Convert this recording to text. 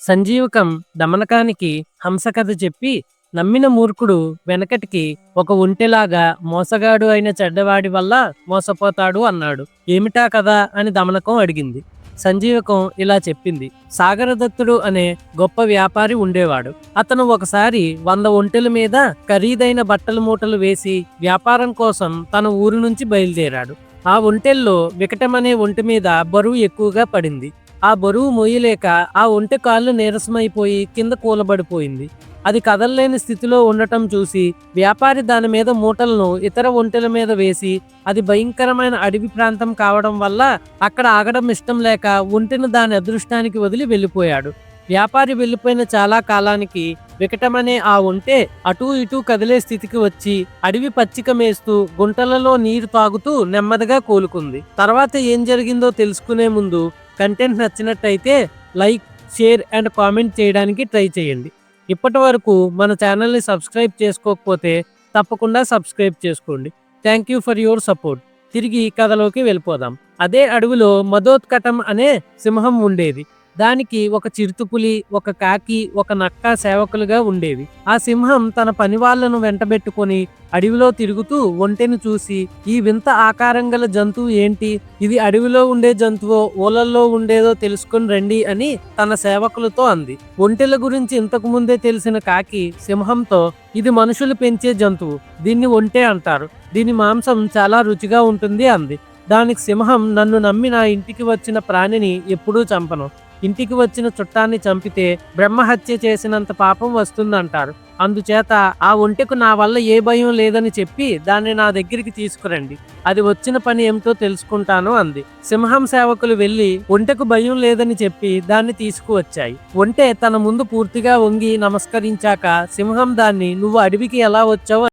సంజీవకం దమనకానికి హంస కథ చెప్పి నమ్మిన మూర్ఖుడు వెనకటికి ఒక ఒంటెలాగా మోసగాడు అయిన చెడ్డవాడి వల్ల మోసపోతాడు అన్నాడు. ఏమిటా కదా అని దమనకం అడిగింది. సంజీవకం ఇలా చెప్పింది. సాగరదత్తుడు అనే గొప్ప వ్యాపారి ఉండేవాడు. అతను ఒకసారి వంద ఒంటెల మీద ఖరీదైన బట్టల మూటలు వేసి వ్యాపారం కోసం తన ఊరు నుంచి బయలుదేరాడు. ఆ ఒంటెల్లో వికటమనే ఒంటి మీద బరువు ఎక్కువగా పడింది. ఆ బరువు మొయ్యలేక ఆ ఒంటె కాళ్ళు నీరసమైపోయి కింద కూలబడిపోయింది. అది కదలలేని స్థితిలో ఉండటం చూసి వ్యాపారి దాని మీద మూటలను ఇతర ఒంటెల మీద వేసి అది భయంకరమైన అడవి ప్రాంతం కావడం వల్ల అక్కడ ఆగడం ఇష్టం లేక ఒంటెను దాని అదృష్టానికి వదిలి వెళ్ళిపోయాడు. వ్యాపారి వెళ్ళిపోయిన చాలా కాలానికి వికటమనే ఆ ఒంటె అటూ ఇటూ కదిలే స్థితికి వచ్చి అడవి పచ్చిక మేస్తూ గుంటలలో నీరు తాగుతూ నెమ్మదిగా కోలుకుంది. తర్వాత ఏం జరిగిందో తెలుసుకునే ముందు కంటెంట్ నచ్చినట్టయితే లైక్ షేర్ అండ్ కామెంట్ చేయడానికి ట్రై చేయండి. ఇప్పటి వరకు మన ఛానల్ని సబ్స్క్రైబ్ చేసుకోకపోతే తప్పకుండా సబ్స్క్రైబ్ చేసుకోండి. Thank you for your support తిరిగి కథలోకి వెళ్ళిపోదాం. అదే అడవిలో మదోత్కటం అనే సింహం ఉండేది. దానికి ఒక చిరుతుపులి ఒక కాకి ఒక నక్క సేవకులుగా ఉండేవి. ఆ సింహం తన పని వాళ్ళను వెంటబెట్టుకొని అడవిలో తిరుగుతూ ఒంటెను చూసి ఈ వింత ఆకారం గల జంతువు ఏంటి? ఇది అడవిలో ఉండే జంతువో ఊలల్లో ఉండేదో తెలుసుకొని రండి అని తన సేవకులతో అంది. ఒంటెల గురించి ఇంతకు ముందే తెలిసిన కాకి సింహంతో ఇది మనుషులు పెంచే జంతువు దీన్ని ఒంటె అంటారు. దీని మాంసం చాలా రుచిగా ఉంటుంది అంది. దానికి సింహం నన్ను నమ్మి నా ఇంటికి వచ్చిన ప్రాణిని ఎప్పుడూ చంపను. ఇంటికి వచ్చిన చుట్టాన్ని చంపితే బ్రహ్మహత్య చేసినంత పాపం వస్తుందంటారు. అందుచేత ఆ ఒంటెకు నా వల్ల ఏ భయం లేదని చెప్పి దాన్ని నా దగ్గరికి తీసుకురండి. అది వచ్చిన పని ఏమిటో తెలుసుకుంటాను అంది. సింహం సేవకులు వెళ్ళి ఒంటెకు భయం లేదని చెప్పి దాన్ని తీసుకువచ్చాయి. ఒంటె తన ముందు పూర్తిగా వంగి నమస్కరించాక సింహం దాన్ని నువ్వు అడవికి ఎలా వచ్చావు?